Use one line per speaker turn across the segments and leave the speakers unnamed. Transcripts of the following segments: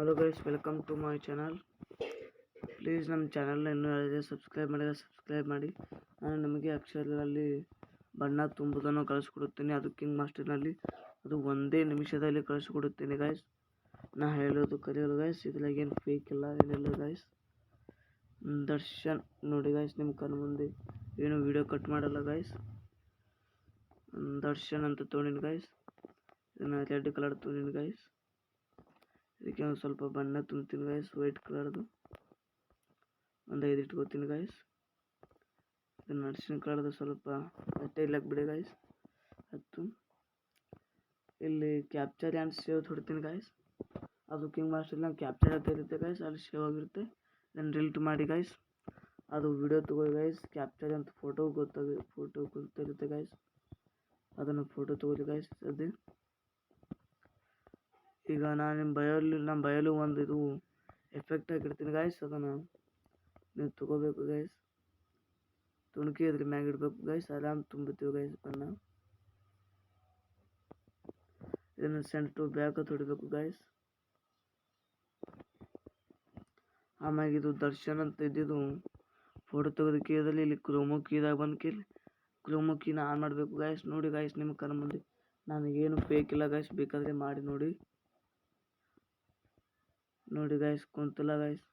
Hello guys welcome to my channel please ನಮ್ಮ ಚಾನಲ್ನ ಇನ್ನೂ ಯಾರಿದೆ ಸಬ್ಸ್ಕ್ರೈಬ್ ಮಾಡಿದ್ರೆ ಸಬ್ಸ್ಕ್ರೈಬ್ ಮಾಡಿ. ನಾನು ನಿಮಗೆ ಅಕ್ಷರದಲ್ಲಿ ಬಣ್ಣ ತುಂಬುದನ್ನು ಕಳಿಸ್ಕೊಡುತ್ತೇನೆ. ಅದು ಕಿಂಗ್ ಮಾಸ್ಟರ್ನಲ್ಲಿ ಅದು ಒಂದೇ ನಿಮಿಷದಲ್ಲಿ ಕಳಿಸ್ಕೊಡುತ್ತೇನೆ ಗಾಯ್ಸ್ ನಾ ಹೇಳೋದು ಕಲಿಯೋದು ಗಾಯ್ಸ್ ಇದ್ರಾಗ ಏನು ಫೇಕ್ ಇಲ್ಲ ಏನಿಲ್ಲ ಗಾಯ್ಸ್ ದರ್ಶನ್, ನೋಡಿ ಗಾಯ್ಸ್ ನಿಮ್ಮ ಕಣ್ಣು ಮುಂದೆ ಏನು ವಿಡಿಯೋ ಕಟ್ ಮಾಡಲ್ಲ ಗಾಯ್ಸ್ ದರ್ಶನ್ ಅಂತ ತೊಗೊಂಡಿನಿ ಗಾಯ್ಸ್ ಇದನ್ನು ರೆಡ್ ಕಲರ್ ತೊಗೊಂಡಿನಿ ಗಾಯ್ಸ್ ಇದಕ್ಕೆ ಒಂದು ಸ್ವಲ್ಪ ಬಣ್ಣ ತುಂಬ್ತೀನಿ ಗಾಯ್ಸ್ ವೈಟ್ ಕಲರ್ದು ಒಂದು ಐದು ಇಟ್ಕೋತೀನಿ ಗಾಯ್ಸ್ ಇದನ್ನು ಅರಿಶಿನ ಕಲರ್ದು ಸ್ವಲ್ಪ ಇಲ್ಲಕ್ಕೆ ಬಿಡಿ ಗಾಯ್ಸ್ ಹತ್ತು. ಇಲ್ಲಿ ಕ್ಯಾಪ್ಚರ್ ಆ್ಯಂಡ್ ಸೇವ್ ಹೊಡ್ತೀನಿ ಗಾಯ್ಸ್ ಅದು ಕಿಂಗ್ ಮಾಸ್ಟರ್ನ ಕ್ಯಾಪ್ಚರ್ ಆಗ್ತಾ ಇರುತ್ತೆ ಗಾಯ್ಸ್ ಅಲ್ಲಿ ಸೇವ್ ಆಗಿರುತ್ತೆ. ದೆನ್ ರಿಲ್ಟ್ ಮಾಡಿ ಗಾಯ್ಸ್ ಅದು ವಿಡಿಯೋ ತಗೊಳ್ಳಿ ಗಾಯಸ್ ಕ್ಯಾಪ್ಚರ್ ಅಂತ ಫೋಟೋ ಗೊತ್ತಾಗ ಫೋಟೋ ಗೊತ್ತಿರುತ್ತೆ ಗಾಯ್ಸ್ ಅದನ್ನು ಫೋಟೋ ತಗೊಳ್ಳಿ ಗಾಯ್ಸ್ ಅದೇ. ಈಗ ನಾನು ನಿಮ್ಮ ಬಯಲು ನಮ್ಮ ಬಯಲು ಒಂದು ಇದು ಎಫೆಕ್ಟ್ ಹಾಕಿರ್ತೀನಿ ಗಾಯ್ಸ್ ಅದನ್ನು ನೀವು ತೊಗೋಬೇಕು ಗಾಯ್ಸ್ ತುಣುಕಿ ಅದ್ರ ಮ್ಯಾಗ ಇಡಬೇಕು ಗೈಸ್ ಆರಾಮ್ ತುಂಬುತ್ತೀವಿ ಗೈಸ್ ಬಣ್ಣ ಇದನ್ನು ಸೆಂಟು ಬ್ಯಾಕ್ ಹೊಡಿಬೇಕು ಗೈಸ್ ಆಮ್ಯಾಗ ಇದು ದರ್ಶನ್ ಅಂತ ಇದ್ದಿದ್ದು ಫೋಟೋ ತೆಗೆದು ಕೀದಲ್ಲಿ ಇಲ್ಲಿ ಕ್ರೋಮೋ ಕೀದಾಗ ಬಂದು ಕೇಳಿ ಕ್ರೋಮೋ ಕೀನ ಆನ್ ಮಾಡಬೇಕು ಗಾಯ್ಸ್ ನೋಡಿ ಗಾಯ್ಸ್ ನಿಮ್ಗೆ ಕಣ್ಣ ಮುಂದೆ ನನಗೇನು ಬೇಕಿಲ್ಲ ಇಲ್ಲ ಗಾಯ್ಸ್ ಬೇಕಾದರೆ ಮಾಡಿ ನೋಡಿ. ನೋಡಿ ಗಾಯ್ಸ್ ಕುಂತಲ್ಲ ಗಾಯ್ಸ್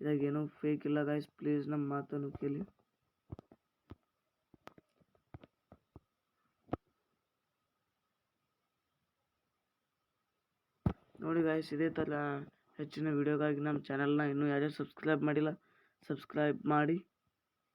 ಇದಾಗ ಏನೂ ಫೇಕ್ ಇಲ್ಲ ಗಾಯ್ಸ್ ಪ್ಲೀಸ್ ನಮ್ಮ ಮಾತನ್ನು ಕೇಳಿ. ನೋಡಿ ಗಾಯ್ಸ್ ಇದೇ ಥರ ಹೆಚ್ಚಿನ ವಿಡಿಯೋಗಾಗಿ ನಮ್ಮ ಚಾನಲ್ನ ಇನ್ನೂ ಯಾರ್ಯಾರು ಸಬ್ಸ್ಕ್ರೈಬ್ ಮಾಡಿಲ್ಲ ಸಬ್ಸ್ಕ್ರೈಬ್ ಮಾಡಿ.